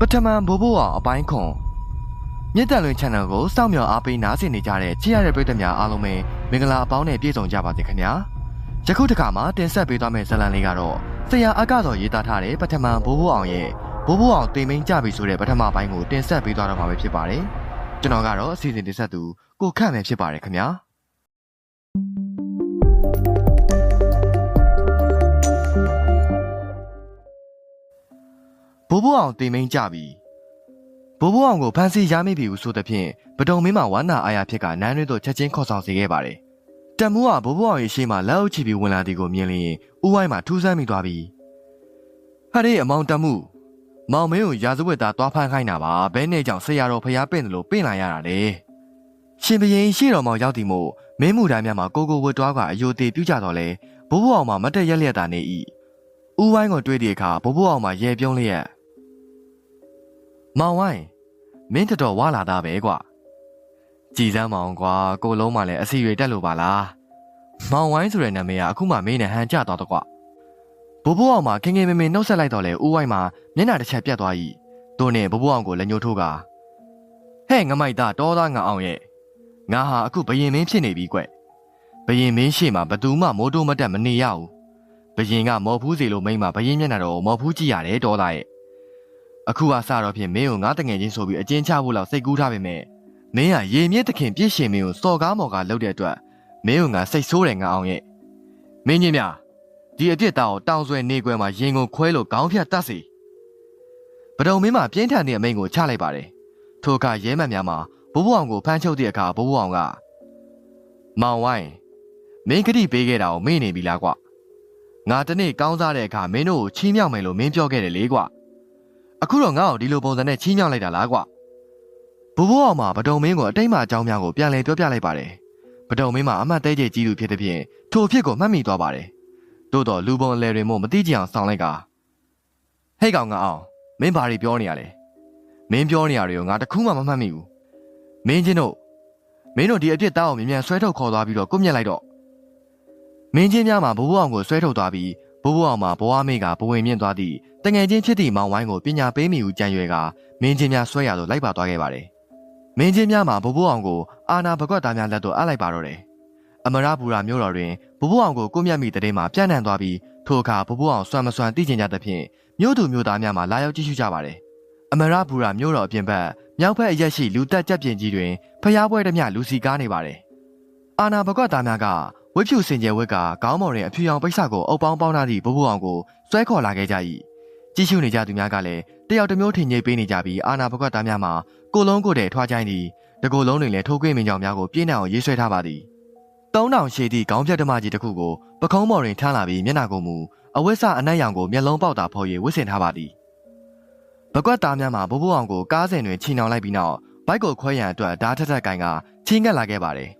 ပထမဘိုးဘိုးအောင်အပိုင်းခွန်မြစ်တန်လွင် channel ကိုစောင့်မျှော်အားပေးနားဆင်နေကြတဲ့ကြည့်ရတဲ့ပရိသတ်များအားလုံးပဲမင်္ဂလာအပေါင်းနဲ့ပြည့်စုံကြပါစေခင်ဗျာယခုတစ်ခါမှာတင်ဆက်ပေးသွားမယ့်ဇာတ်လမ်းလေးကတော့ဆရာအကစောရေးသားထားတဲ့ပထမဘိုးဘိုးအောင်ရဲ့ဘိုးဘိုးအောင်တင်မင်းကြပြီဆိုတဲ့ပထမပိုင်းကိုတင်ဆက်ပေးသွားတော့မှာပဲဖြစ်ပါတယ်ကျွန်တော်ကတော့အစီအစဉ်တင်ဆက်သူကိုခန့်မယ်ဖြစ်ပါတယ်ခင်ဗျာ ဘိုးဘိုးအောင်တင်မင်းကြပြီဘိုးဘိုးအောင်ကိုဖမ်းဆီးရမိပြီဟုဆိုသဖြင့်ပဒုံမင်းမှဝမ်းနာအားရဖြစ်ကနန်းတွင်သို့ချက်ချင်းခေါ်ဆောင်စေခဲ့ပါတယ်တမူးကဘိုးဘိုးအောင်ရဲ့ရှေ့မှာလက်အုပ်ချပြီးဝင်လာသည်ကိုမြင်လျင်ဥဝိုင်းမှာထူးဆန်းမိသွားပြီဟာဒီအမောင်တမှုမောင်မင်းကိုရာဇဝတ်သားသွားဖမ်းခိုင်းတာပါဘဲနဲ့ကြောင့်ဆရာတော်ဖျားပင့်တယ်လို့ပင့်လာရတာလေရှင်ဘရင်ရှေ့တော်မောင်ရောက်သည်မို့မင်းမှုတိုင်းများမှာကိုကိုဝတ်တွားကအယိုသေးပြုကြတော့လေဘိုးဘိုးအောင်မှာမတ်တက်ရက်လျက်တာနေ၏ဥဝိုင်းကိုတွေ့တဲ့အခါဘိုးဘိုးအောင်မှာရေပြုံးလျက် မောင်ဝိုင်းမင်းတော်တော်ဝါလာတာပဲကွာကြည်စမ်းမောင်ကွာကိုလုံးမှလည်းအစီရွေတက်လို့ပါလားမောင်ဝိုင်းဆိုတဲ့နာမည်ကအခုမှမင်းနဲ့ဟန်ကြတော့တော့ကွာဘိုးဘိုးအောင်မှာခင်ခင်မင်မင်နှုတ်ဆက်လိုက်တော့လေဦးဝိုင်းမှာမျက်နှာတစ်ချက်ပြတ်သွား၏တို့နဲ့ဘိုးဘိုးအောင်ကိုလက်ညှိုးထိုးကဟဲ့ငမိုက်သားတောသားငါအောင်ရဲ့ငါဟာအခုဘယင်မင်းဖြစ်နေပြီကွဘယင်မင်းရှေ့မှာဘသူမှမိုးတိုးမတက်မနေရဘူးဘယင်ကမော်ဖူးစီလိုမိမ့်မှာဘယင်မျက်နှာတော့မော်ဖူးကြည့်ရတယ်တောသားရဲ့ အခုကစတော့ဖြင့်မင်းကိုငါတငယ်ချင်းဆိုပြီးအကျဉ်းချဖို့လောက်စိတ်ကူးထားပေမဲ့မင်းကရေမြင့်သခင်ပြည့်ရှင်မင်းကိုစော်ကားမော်ကားလုပ်တဲ့အတွက်မင်းကငါစိတ်ဆိုးတယ်ငါအောင်ရဲ့မင်းကြီးများဒီအပြစ်သားကိုတောင်ဆွဲနေခွဲမှာရင်ကိုခွဲလို့ခေါင်းဖြတ်တတ်စီပဒုံမင်းမှာပြင်းထန်တဲ့အမိန်ကိုချလိုက်ပါတယ်ထိုအခါရဲမှန်များမှာဘိုးဘွားအောင်ကိုဖမ်းချုပ်တဲ့အခါဘိုးဘွားအောင်ကမောင်ဝိုင်းမင်းကတိပေးခဲ့တာကိုမေ့နေပြီလားကွငါတနေ့ကောင်းစားတဲ့အခါမင်းတို့ကိုချီးမြှောက်မယ်လို့မင်းပြောခဲ့တယ်လေကွ အခုတော့ငါ့ကိုဒီလိုပုံစံနဲ့ချီးမြှောက်လိုက်တာလားကွဘိုးဘိုးအောင်မှာပဒုံမင်းကိုအတိတ်မှအကြောင်းများကိုပြန်လည်ပြောပြလိုက်ပါတယ်ပဒုံမင်းမှာအမှတ်သေးကျကြီးသူဖြစ်တဲ့ဖြင့်ထိုအဖြစ်ကိုမှတ်မိသွားပါတယ်သို့တော့လူပုံအလဲတွေမို့မသိကြအောင်ဆောင်လိုက်ကဟဲ့ကောင်ငါအောင်မင်းဘာတွေပြောနေရလဲမင်းပြောနေရတွေကိုငါတခုမှမမှတ်မိဘူးမင်းချင်းတို့မင်းတို့ဒီအပြစ်သားကိုမြန်မြန်ဆွဲထုတ်ခေါ်သွားပြီးတော့ကုမြက်လိုက်တော့မင်းချင်းများမှာဘိုးဘိုးအောင်ကိုဆွဲထုတ်သွားပြီး ဘိုးဘိုးအောင်မှာဘွားမေးကဘဝင်မြင့်သွားသည့်တငယ်ချင်းဖြစ်သည့်မောင်ဝိုင်းကိုပညာပေးမိဟုကြံရွယ်ကမင်းချင်းများဆွဲရသို့လိုက်ပါသွားခဲ့ပါတယ်။မင်းချင်းများမှာဘိုးဘိုးအောင်ကိုအာနာဘကွက်သားများလက်သို့အပ်လိုက်ပါတော့တယ်။အမရဘူရာမြို့တော်တွင်ဘိုးဘိုးအောင်ကိုကိုမြတ်မိတဲ့မှာပြန့်နှံ့သွားပြီးထိုအခါဘိုးဘိုးအောင်စွမ်းမစွမ်းသိကျင်ကြသဖြင့်မြို့သူမြို့သားများမှာလာရောက်ကြည့်ရှုကြပါတယ်။အမရဘူရာမြို့တော်အပြင်ဘက်မြောက်ဘက်အရက်ရှိလူတက်ကြက်ပြင်ကြီးတွင်ဖျားပွဲတစ်မျှလူစီကားနေပါတယ်။အာနာဘကွက်သားများက ဝိဖြူစင်ကြဲဝက်ကခေါင်းမော်တွင်အဖြူရောင်ပိတ်စကိုအုပ်ပေါင်းပေါင်းထားသည့်ဘိုးဘိုးအောင်ကိုဆွဲခေါ်လာခဲ့ကြ၏ကြည့်ရှုနေကြသူများကလည်းတယောက်တစ်မျိုးထင်ကြီးပေးနေကြပြီးအာနာဘကွက်သားများမှာကိုလုံးကိုတဲ့ထွားချိုင်းသည်တကိုယ်လုံးတွင်လည်းထိုးကွင်းမင်းကြောင်များကိုပြင်းထန်အောင်ရေးဆွဲထားပါသည်သုံးတောင်ရှည်သည့်ခေါင်းပြတ်ဓမ္မကြီးတစ်ခုကိုပခုံးမော်တွင်ထမ်းလာပြီးမျက်နှာကိုမူအဝတ်စအနက်ရောင်ကိုမျက်လုံးပေါက်တာဖော်၍ဝတ်ဆင်ထားပါသည်ဘကွက်သားများမှာဘိုးဘိုးအောင်ကိုကားစဉ်တွင်ချီနှောင်လိုက်ပြီးနောက်ဘိုက်ကိုခွဲရန်အတွက်ဓာတ်ထက်ထက်ကင်ကချင်းငက်လာခဲ့ပါတယ်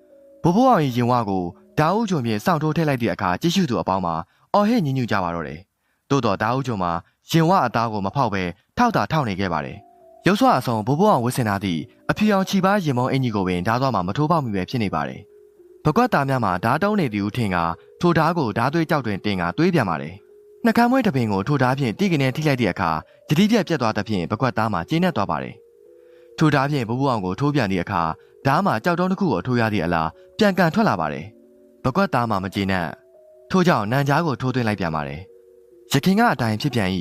ဘိုးဘိုးအောင်၏ရင်ဝါကို ဓာအုပ်ချုံဖြင့်စောင့်ထိုးထည့်လိုက်သည့်အခါကြည့်ရှုသူအပေါင်းမှာအော်ဟစ်ညင်ညူကြပါတော့တယ်။သို့တော့ဓာအုပ်ချုံမှာရင်ဝအသားကိုမဖောက်ဘဲထောက်တာထောက်နေခဲ့ပါတယ်။ရုပ်ဆွအဆောင်ဘိုးဘိုးအောင်ဝစ်စင်ထားသည့်အဖြူအောင်ချီပါရင်မုံအင်ကြီးကိုပင်ဓာသွားမှာမထိုးပေါက်မိပဲဖြစ်နေပါတယ်။ဘကွက်သားများမှာဓာတုံးနေသည်ဟုထင်ကထိုဓာကိုဓာသွေးကြောက်တွင်တင်ကသွေးပြန်ပါတယ်။နှကမ်းမွေးတပင်ကိုထိုဓာဖြင့်တိကနေထိလိုက်သည့်အခါတတိပြက်ပြက်သွားသဖြင့်ဘကွက်သားမှာကျင်းနေသွားပါတယ်။ထိုဓာဖြင့်ဘိုးဘိုးအောင်ကိုထိုးပြန်သည့်အခါဓာမှာကြောက်တုံးတစ်ခုကိုထိုးရသည့်အလားပြန်ကန်ထွက်လာပါတယ်။ ဘကွက်သားမှာမကျေနပ်ထို့ကြောင့်နန်ကြားကိုထိုးသွင်းလိုက်ပြန်ပါတယ်။ရခင်ကအတိုင်းဖြစ်ပြန်၏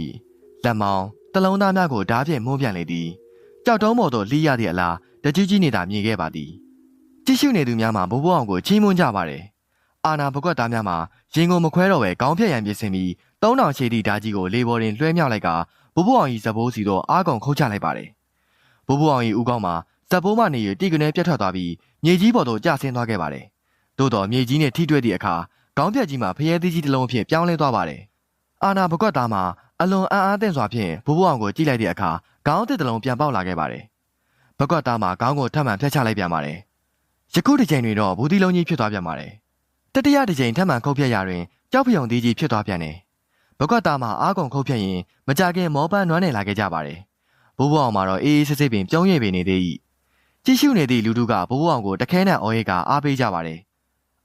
လက်မောင်းတလုံးသားများကိုဓာဖြင့်မှုန်းပြန်လေသည်။ကြောက်တုံးပေါ်သို့လိရသည့်အလားတကြီးကြီးနေတာမြင်ခဲ့ပါသည်။ကြည့်ရှုနေသူများမှာဘိုးဘိုးအောင်ကိုချီးမွမ်းကြပါတယ်။အာနာဘကွက်သားများမှာရင်ကိုမခွဲတော့ပဲကောင်းဖြတ်ရန်ပြင်ဆင်ပြီးသုံးတောင်ရှည်သည့်ဓာကြီးကိုလေပေါ်တွင်လွှဲမြောက်လိုက်ကဘိုးဘိုးအောင်၏ဇဘိုးစီသို့အားကုန်ခုတ်ချလိုက်ပါတယ်။ဘိုးဘိုးအောင်၏ဦးကောင်းမှာဇဘိုးမနေရတိကနေပြတ်ထွက်သွားပြီးမြေကြီးပေါ်သို့ကျဆင်းသွားခဲ့ပါတယ်။ သို့တော်မြေကြီးနဲ့ထိတွေ့သည့်အခါခေါင်းပြက်ကြီးမှာဖျဲသီးကြီးတစ်လုံးဖြင့်ပြောင်းလဲသွားပါတယ်။အာနာဘကွက်သားမှာအလွန်အံ့အားသင့်စွာဖြင့်ဘိုးဘိုးအောင်ကိုကြည့်လိုက်တဲ့အခါခေါင်းတစ်တစ်လုံးပြန်ပေါက်လာခဲ့ပါတယ်။ဘကွက်သားမှာခေါင်းကိုထပ်မံဖျက်ချလိုက်ပြန်ပါတယ်။ယခုတစ်ချိန်တွင်တော့ဘူးတီလုံးကြီးဖြစ်သွားပြန်ပါတယ်။တတိယတစ်ချိန်ထပ်မံခုတ်ဖြတ်ရာတွင်ကြောက်ဖြုံသီးကြီးဖြစ်သွားပြန်တယ်။ဘကွက်သားမှာအားကုန်ခုတ်ဖြတ်ရင်မကြခင်မောပန်းနွမ်းနယ်လာခဲ့ကြပါတယ်။ဘိုးဘိုးအောင်မှာတော့အေးအေးဆေးဆေးပင်ပြုံးရည်ပင်နေသေး၏။ကြည့်ရှုနေသည့်လူတို့ကဘိုးဘိုးအောင်ကိုတခဲနဲ့အော်ရဲကအားပေးကြပါတယ်။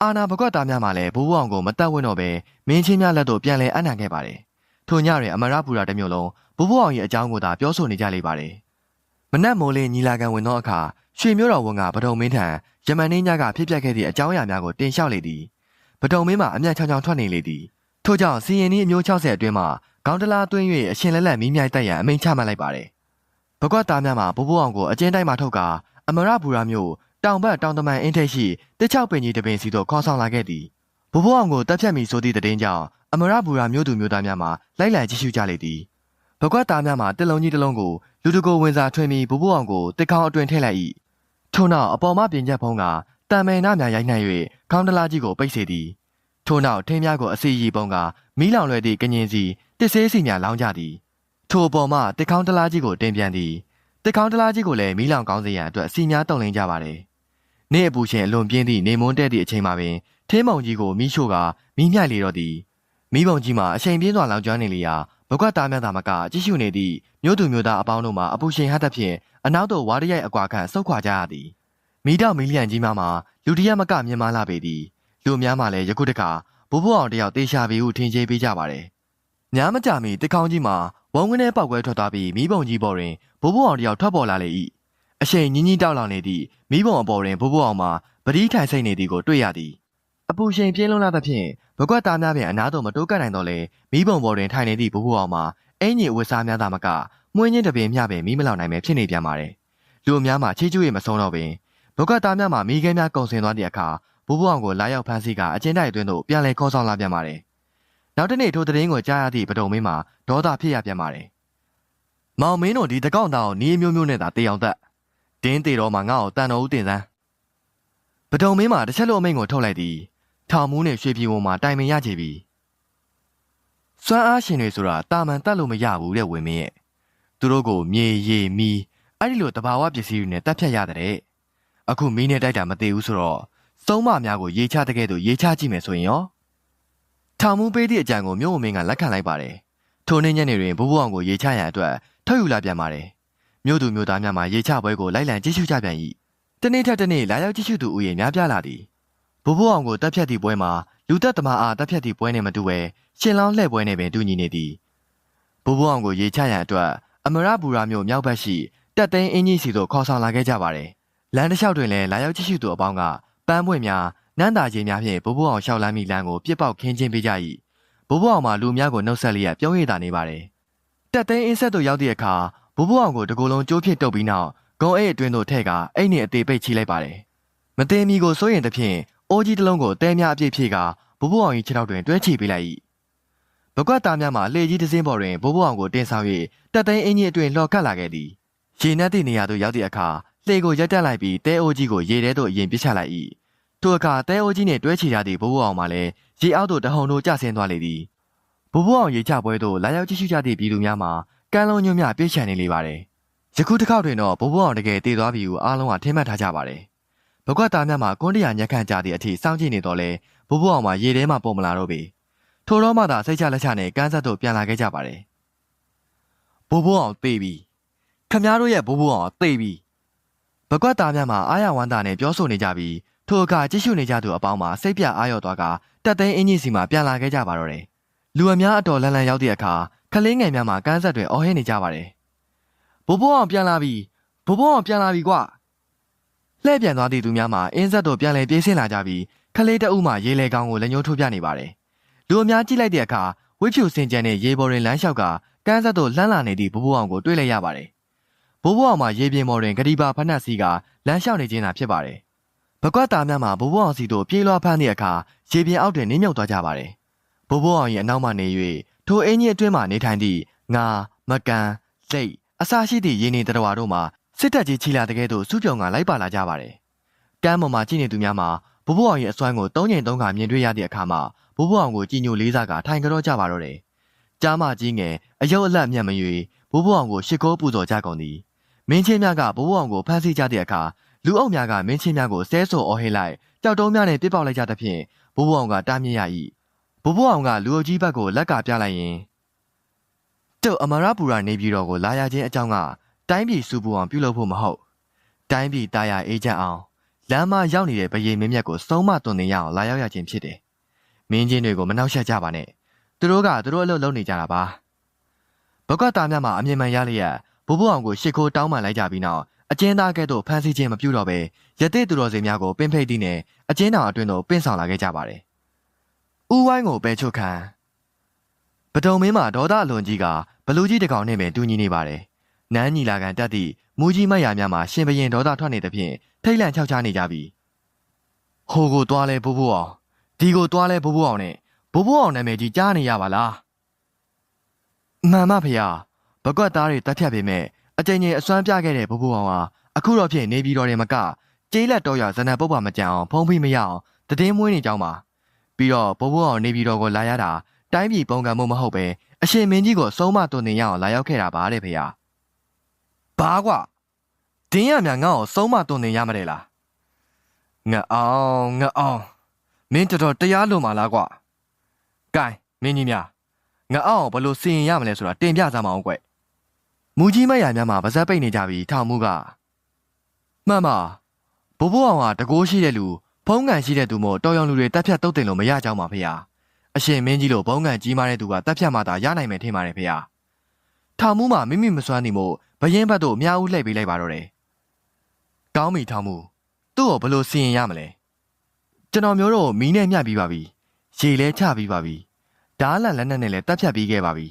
အာနာဘကွက်သားများမှလည်းဘိုးဘိုးအောင်ကိုမတက်ဝင့်တော့ပဲမင်းချင်းများလက်သို့ပြန်လဲအံ့နံခဲ့ပါတယ်။ထိုညတွင်အမရပူရာတစ်မျိုးလုံးဘိုးဘိုးအောင်ရဲ့အကြောင်းကိုသာပြောဆိုနေကြလေပါတယ်မနက်မိုးလေးညီလာခံဝင်သောအခါရွှေမျိုးတော်ဝန်ကပထုံမင်းထံယမန်နေညကဖြစ်ပျက်ခဲ့သည့်အကြောင်းအရာများကိုတင်လျှောက်လေသည်ပထုံမင်းမှာအမျက်ချောင်းချောင်းထွက်နေလေသည်ထို့ကြောင့်စီရင်ဤအမျိုး60အတွင်းမှာကောင်းတလားသွင်း၍အရှင်လက်လက်မီးမြိုက်တက်ရန်အမိန့်ချမှတ်လိုက်ပါတယ်ဘကွက်သားများမှာဘိုးဘိုးအောင်ကိုအကျဉ်းတိုင်းမှာထုတ်ကာအမရပူရာမျိုး တောင်ဘက်တောင်တမန်အင်းထိပ်ရှိတစ်ချောက်ပင်ကြီးတစ်ပင်စီသို့ခေါ်ဆောင်လာခဲ့သည်ဘိုးဘိုးအောင်ကိုတပ်ဖြတ်မိဆိုသည့်တည်င်းကြောင့်အမရပူရာမျိုးသူမျိုးသားများမှာလိုက်လံကြည့်ရှုကြလေသည်ဘကွက်သားများမှာတစ်လုံးကြီးတစ်လုံးကိုလူတကိုဝင်စာထွင်ပြီးဘိုးဘိုးအောင်ကိုတစ်ခေါင်းအတွင်ထည့်လိုက်၏ထို့နောက်အပေါ်မှပြင်ချက်ဖုံးကတံမဲနာများရိုက်နှံ့၍ခေါင်းတလားကြီးကိုပိတ်စေသည်ထို့နောက်ထင်းများကိုအစီရီပုံကမီးလောင်လွယ်သည့်ကငင်စီတစ်ဆေးစီများလောင်းကြသည်ထိုအပေါ်မှတစ်ခေါင်းတလားကြီးကိုတင်ပြန်သည်တစ်ခေါင်းတလားကြီးကိုလည်းမီးလောင်ကောင်းစေရန်အတွက်စီများတုံလင်းကြပါတယ် နေ့အပူရှင်အလွန်ပြင်းသည့်နေမွန်းတဲ့သည့်အချိန်မှာပင်ထင်းမုံကြီးကိုမီးရှို့ကမီးမြိုက်လေတော့သည်မိဘုံကြီးမှာအချိန်ပြင်းစွာလောင်ကျွမ်းနေလျာဘကွက်သားများသာမကကြည့်ရှုနေသည့်မြို့သူမြို့သားအပေါင်းတို့မှာအပူရှင်ဟတ်သဖြင့်အနောက်သို့ဝါရရိုက်အကွာခန့်ဆုတ်ခွာကြရသည်မိတော့မီလီယံကြီးများမှာလူတရက်မကမြင်မလာပေသည်လူများမှာလည်းယခုတခါဘိုးဘိုးအောင်တယောက်တေရှာပြီဟုထင်ကြေးပေးကြပါတယ်များမကြမီတကောင်းကြီးမှာဝုံငင်းနဲ့ပောက်ကွဲထွက်သွားပြီးမိဘုံကြီးပေါ်တွင်ဘိုးဘိုးအောင်တယောက်ထွက်ပေါ်လာလေ၏ အရှိန်ညင်းညင်းတောက်လောင်နေသည့်မိဘုံအပေါ်တွင်ဘိုးဘိုးအောင်မှာပတိထိုင်စိတ်နေသည်ကိုတွေ့ရသည်အပူချိန်ပြင်းလွန်းလာသဖြင့်ဘကွက်သားများပင်အနားသို့မတိုးကပ်နိုင်တော့လေမိဘုံပေါ်တွင်ထိုင်နေသည့်ဘိုးဘိုးအောင်မှာအင်ကြီးဝတ်စားများသာမကမွှင်းချင်းတပင်မျှပင်မိမလောက်နိုင်ပဲဖြစ်နေပြန်ပါတယ်လူအများမှာချေးကျူးရမဆုံးတော့ပင်ဘကွက်သားများမှာမိခဲများကုံစင်သွားတဲ့အခါဘိုးဘိုးအောင်ကိုလာရောက်ဖမ်းဆီးကအကျဉ်းတိုက်အတွင်းသို့ပြန်လည်ခေါ်ဆောင်လာပြန်ပါတယ်နောက်တနေ့ထိုသတင်းကိုကြားရသည့်ပဒုံမင်းမှာဒေါသဖြစ်ရပြန်ပါတယ်မောင်မင်းတို့ဒီတကောက်တောင်နီးမျိုးမျိုးနဲ့သာတေအောင်သက် တင်းတေတော်မှာငါ့ကိုတန်တော်ဦးတင်စမ်းပဒုံမင်းမှာတစ်ချက်လိုအမိန့်ကိုထုတ်လိုက်သည်ထောင်မူးနဲ့ရွှေပြည်ဝုံမှာတိုင်ပင်ရကြပြီစွမ်းအားရှင်တွေဆိုတာတာမန်တတ်လို့မရဘူးတဲ့ဝင်မင်းရဲ့သူတို့ကိုမြေရီမီအဲ့ဒီလိုတဘာဝပစ္စည်းတွေနဲ့တတ်ဖြတ်ရတဲ့အခုမီးနဲ့တိုက်တာမသေးဘူးဆိုတော့စုံးမများကိုရေချတဲ့ကဲ့သို့ရေချကြည့်မယ်ဆိုရင်ရောထောင်မူးပေးသည့်အကြံကိုမြို့ဝမင်းကလက်ခံလိုက်ပါတယ်ထိုနေ့ညနေတွင်ဘိုးဘိုးအောင်ကိုရေချရန်အတွက်ထုတ်ယူလာပြန်ပါတယ် မြို့သူမြို့သားများမှရေချပွဲကိုလိုက်လံကြည့်ရှုကြပြန်၏တနေ့ထက်တနေ့လာရောက်ကြည့်ရှုသူဦးရေများပြားလာသည်ဘိုးဘိုးအောင်ကိုတပ်ဖြတ်သည့်ပွဲမှာလူသက်သမားအားတပ်ဖြတ်သည့်ပွဲနှင့်မတူဘဲရှင်လောင်းလှည့်ပွဲနှင့်ပင်တူညီနေသည်ဘိုးဘိုးအောင်ကိုရေချရန်အတွက်အမရဘူရာမြို့မြောက်ဘက်ရှိတက်သိန်းအင်းကြီးစီသို့ခေါ်ဆောင်လာခဲ့ကြပါတယ်လမ်းတစ်လျှောက်တွင်လည်းလာရောက်ကြည့်ရှုသူအပေါင်းကပန်းပွင့်များနန်းတာကြီးများဖြင့်ဘိုးဘိုးအောင်ရှောက်လန်းမိလမ်းကိုပြစ်ပေါက်ခင်းချင်းပေးကြ၏ဘိုးဘိုးအောင်မှလူများကိုနှုတ်ဆက်လျက်ပြုံးရည်တာနေပါတယ်တက်သိန်းအင်းဆက်သို့ရောက်သည့်အခါ ဘိုးဘိုးအောင်ကိုတကူလုံးကျိုးဖြစ်တုပ်ပြီးနောက်ဂုံအိတ်အတွင်းသို့ထည့်ကအိတ်နှင့်အသေးပိတ်ချိလိုက်ပါတယ်မသေးမီကိုစိုးရင်တဖြင့်အိုးကြီးတစ်လုံးကိုတဲများအပြည့်ဖြည့်ကဘိုးဘိုးအောင်၏ခြေထောက်တွင်တွဲချိပေးလိုက်၏ဘကွက်သားများမှလှေကြီးတစ်စင်းပေါ်တွင်ဘိုးဘိုးအောင်ကိုတင်ဆောင်၍တက်သိန်းအင်းကြီးအတွင်းလှော်ကပ်လာခဲ့သည်ရေနက်သည့်နေရာသို့ရောက်သည့်အခါလှေကိုရက်တက်လိုက်ပြီးတဲအိုးကြီးကိုရေထဲသို့အရင်ပစ်ချလိုက်၏ထိုအခါတဲအိုးကြီးနှင့်တွဲချီရသည့်ဘိုးဘိုးအောင်မှလည်းရေအောက်သို့တဟုန်တို့ကျဆင်းသွားလေသည်ဘိုးဘိုးအောင်ရေချပွဲသို့လာရောက်ကြည့်ရှုကြသည့်ပြည်သူများမှာ ကမ်းလုံးညွန့်မြပြည့်ချန်နေလေပါတယ်ယခုတစ်ခေါက်တွင်တော့ဘိုးဘိုးအောင်တကယ်တည်သွားပြီဟုအားလုံးကထင်မှတ်ထားကြပါတယ်ဘကွက်သားများမှာကွန်းတရာညက်ခန့်ကြသည့်အထိစောင့်ကြည့်နေတော့လဲဘိုးဘိုးအောင်မှာရေထဲမှာပုံမလာတော့ပေထိုတော့မှသာစိတ်ချလက်ချနဲ့ကန်းဆက်သို့ပြန်လာခဲ့ကြပါတယ်ဘိုးဘိုးအောင်သေပြီခမည်းတော်ရဲ့ဘိုးဘိုးအောင်သေပြီဘကွက်သားများမှာအာရဝန္တာနဲ့ပြောဆိုနေကြပြီးထိုအခါကြည့်ရှုနေကြသူအပေါင်းမှာစိတ်ပြအားရော့သွားကတက်သိန်းအင်းကြီးစီမှာပြန်လာခဲ့ကြပါတော့တယ်လူအများအတော်လန်လန်ရောက်တဲ့အခါ ခလေးငယ်များမှာကန်းဆက်တွေအော်ဟစ်နေကြပါတယ်ဘိုးဘိုးအောင်ပြန်လာပြီဘိုးဘိုးအောင်ပြန်လာပြီကွာလှည့်ပြန်သွားသည့်သူများမှာအင်းဆက်တို့ပြန်လည်ပြေးဆင်းလာကြပြီးခလေးတအုပ်မှရေလေကောင်ကိုလက်ညှိုးထိုးပြနေပါတယ်လူအများကြည့်လိုက်တဲ့အခါဝိဖြူစင်ကြံတဲ့ရေပေါ်တွင်လမ်းလျှောက်ကကန်းဆက်တို့လှမ်းလာနေသည့်ဘိုးဘိုးအောင်ကိုတွေ့လိုက်ရပါတယ်ဘိုးဘိုးအောင်မှာရေပြင်ပေါ်တွင်ဂတိပါဖက်နှက်စီကလမ်းလျှောက်နေခြင်းသာဖြစ်ပါတယ်ဘကွက်သားများမှာဘိုးဘိုးအောင်စီတို့ပြေးလွှားဖမ်းတဲ့အခါရေပြင်အောက်တွင်နင်းမြုပ်သွားကြပါတယ်ဘိုးဘိုးအောင်ရဲ့အနောက်မှနေ၍ ထိုအင်းကြီးအတွင်းမှနေထိုင်သည့်ငါမကန်လိတ်အစာရှိသည့်ရင်းနေတတော်တို့မှာစစ်တပ်ကြီးချီလာတဲ့ကဲ့သို့စုပြုံကလိုက်ပါလာကြပါတယ်ကမ်းပေါ်မှာကြည့်နေသူများမှာဘိုးဘိုးအောင်ရဲ့အစွမ်းကိုသုံးချိန်သုံးခါမြင်တွေ့ရတဲ့အခါမှာဘိုးဘိုးအောင်ကိုကြည်ညိုလေးစားကထိုင်ကြတော့ကြပါတော့တယ်ကြားမကြီးငယ်အယုတ်အလတ်မြတ်မရွေဘိုးဘိုးအောင်ကိုရှ िख ိုးပူဇော်ကြကုန်သည်မင်းချင်းများကဘိုးဘိုးအောင်ကိုဖမ်းဆီးကြတဲ့အခါလူအုပ်များကမင်းချင်းများကိုဆဲဆိုအော်ဟစ်လိုက်ကြောက်တုံးများနဲ့ပြစ်ပေါက်လိုက်ကြသဖြင့်ဘိုးဘိုးအောင်ကတားမြစ်ရ၏ ဘိုးဘိုးအောင်ကလူအုပ်ကြီးဘက်ကိုလက်ကပြလိုက်ရင်တုတ်အမရပူရာနေပြည်တော်ကိုလာရခြင်းအကြောင်းကတိုင်းပြည်စုပူအောင်ပြုလုပ်ဖို့မဟုတ်တိုင်းပြည်တာယာအေးချမ်းအောင်လမ်းမရောက်နေတဲ့ဗယေမင်းမြတ်ကိုစုံမတွင်နေရအောင်လာရောက်ရခြင်းဖြစ်တယ်။မင်းချင်းတွေကိုမနှောက်ယှက်ကြပါနဲ့သူတို့ကသူတို့အလုပ်လုပ်နေကြတာပါဘကွက်သားများမှာအမြင်မှန်ရလျက်ဘိုးဘိုးအောင်ကိုရှစ်ခိုးတောင်းပန်လိုက်ကြပြီးနောက်အကျဉ်းသားကဲ့သို့ဖမ်းဆီးခြင်းမပြုတော့ဘဲရတဲ့သူတော်စင်များကိုပင်ဖိတ်သည့်နဲ့အကျဉ်းတော်အတွင်းသို့ပင့်ဆောင်လာခဲ့ကြပါတယ်။ ဦးဝိုင်းကိုပဲချုပ်ခံပဒုံမင်းမှာဒေါသအလွန်ကြီးကဘလူကြီးတကောင်နဲ့ပဲတူညီနေပါတယ်။နန်းညီလာခံတက်သည့်မူကြီးမတ်ရာများမှာရှင်ဘရင်ဒေါသထွက်နေသဖြင့်ထိတ်လန့်ချောက်ချားနေကြပြီ။ဟိုကိုသွားလဲဘိုးဘိုးအောင်ဒီကိုသွားလဲဘိုးဘိုးအောင်နဲ့ဘိုးဘိုးအောင်နာမည်ကြီးကြားနေရပါလား။မှန်ပါဖေဟာဘကွက်သားတွေတက်ဖြတ်ပေမဲ့အကြိမ်ကြိမ်အစွမ်းပြခဲ့တဲ့ဘိုးဘိုးအောင်ဟာအခုတော့ဖြစ်နေပြီးတော့တယ်မကကျေးလက်တော်ရဇနပုပ္ပါမကြံအောင်ဖုံးဖိမရအောင်တည်င်းမွေးနေကြောင်းပါ ပြီးတော့ဘိုးဘိုးအောင်နေပြီးတော့ကိုလာရတာတိုင်းပြည်ပုံကံမှုမဟုတ်ပဲအရှင်မင်းကြီးကိုစုံမတွင်နေရအောင်လာရောက်ခဲ့တာပါတဲ့ဖေဟာဘာကွာဒင်းရမြငါ့ကိုစုံမတွင်နေရမတဲ့လားငါအောင်ငါအောင်မင်းတော်တော်တရားလို့မလားကွာကဲမင်းကြီးများငါအောင်ဘယ်လိုစီရင်ရမလဲဆိုတာတင်ပြစမ်းမအောင်ကွမူကြီးမရများမှာပါဇက်ပိတ်နေကြပြီးထောင်မှုကမှန်ပါဘိုးဘိုးအောင်ကတကိုးရှိတဲ့လူ ဖုံးကန်ရှိတဲ့သူမို့တော်ရောင်လူတွေတက်ဖြတ်တုတ်တင်လို့မရကြောင်းပါဖေဟာအရှင်မင်းကြီးလိုဘုံကန်ကြီးမားတဲ့သူကတက်ဖြတ်မှသာရနိုင်မယ်ထင်ပါတယ်ဖေဟာထောင်မှုမှာမိမိမစွမ်းနေမို့ဘရင်ဘတ်တို့အများဦးလှည့်ပေးလိုက်ပါတော့တယ်ကောင်းပြီထောင်မှုသူ့ကိုဘယ်လိုစီရင်ရမလဲကျွန်တော်မျိုးတို့မီးနဲ့မျှပြီးပါပြီရေလဲချပြီးပါပြီဓားလန်လက်နက်နဲ့လည်းတက်ဖြတ်ပြီးခဲ့ပါပြီ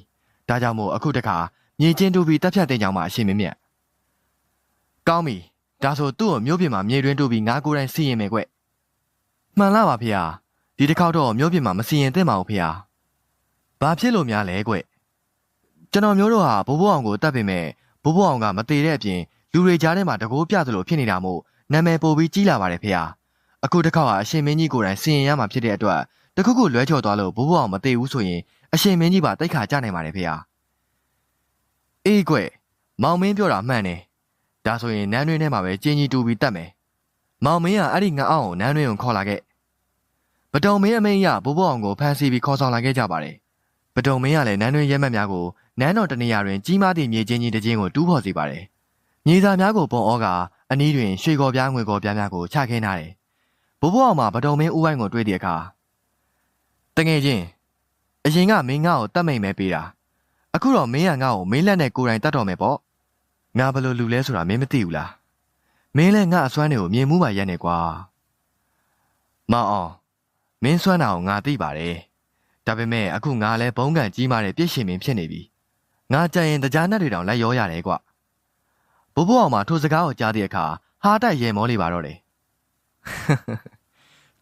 ဒါကြောင့်မို့အခုတခါမြေချင်းတူပြီးတက်ဖြတ်တဲ့ကြောင်မှအရှင်မင်းမြတ်ကောင်းပြီဒါဆိုသူ့ကိုမျိုးပြင်မှာမြေတွင်းတူပြီးငါကိုယ်တိုင်စီရင်မယ်ကွ မှန်လားပါဖေဟာဒီတစ်ခေါက်တော့မျိုးပြင်မှာမစီရင်သင့်ပါဘူးဖေဟာဘာဖြစ်လို့များလဲကွကျွန်တော်မျိုးတို့ဟာဘိုးဘိုးအောင်ကိုတတ်ပေမဲ့ဘိုးဘိုးအောင်ကမသေးတဲ့အပြင်လူတွေကြားထဲမှာတကိုးပြသလိုဖြစ်နေတာမို့နာမည်ပိုပြီးကြီးလာပါတယ်ဖေဟာအခုတစ်ခေါက်ဟာအရှင်မင်းကြီးကိုယ်တိုင်စီရင်ရမှာဖြစ်တဲ့အတွက်တခုခုလွဲချော်သွားလို့ဘိုးဘိုးအောင်မသေးဘူးဆိုရင်အရှင်မင်းကြီးပါတိတ်ခါကြနိုင်ပါတယ်ဖေဟာအေးကွမောင်မင်းပြောတာမှန်တယ်ဒါဆိုရင်နန်းတွင်းထဲမှာပဲကျင်းကြီးတူပြီးတတ်မယ်မောင်မင်းကအဲ့ဒီငါအောင်ကိုနန်းတွင်းကိုခေါ်လာခဲ့ ပတုံမင်းအမင်းရဘိုးဘိုးအောင်ကိုဖမ်းဆီးပြီးခေါ်ဆောင်လာခဲ့ကြပါတယ်ပတုံမင်းကလည်းနန်းတွင်းရဲမက်များကိုနန်းတော်တနေရာတွင်ကြီးမားသည့်မြေချင်းကြီးတစ်ချင်းကိုတူးဖော်စေပါတယ်မြေစာများကိုပုံဩကအနီးတွင်ရွှေကော်ပြားငွေကော်ပြားများကိုချခင်းထားတယ်ဘိုးဘိုးအောင်မှာပတုံမင်းဦးဝိုင်းကိုတွေ့တဲ့အခါတငယ်ချင်းအရင်ကမင်းငါ့ကိုတတ်မိန်မဲပေးတာအခုတော့မင်းကငါ့ကိုမင်းလက်နဲ့ကိုယ်တိုင်တတ်တော်မယ်ပေါ့ငါဘယ်လိုလူလဲဆိုတာမင်းမသိဘူးလားမင်းလည်းငါအစွမ်းတွေကိုမြင်မှုပါရက်နေကွာမောင်အောင် မင်းစွမ်းတာကိုငါသိပါတယ်ဒါပေမဲ့အခုငါလည်းဘုံကန်ကြီးမားတဲ့ပြည့်ရှင်မင်းဖြစ်နေပြီငါကြရင်တရားနဲ့တွေတောင်လိုက်ရောရတယ်ကွဘိုးဘိုးအောင်မှာထိုစကားကိုကြားတဲ့အခါဟာတိုက်ရဲမောလေးပါတော့တယ်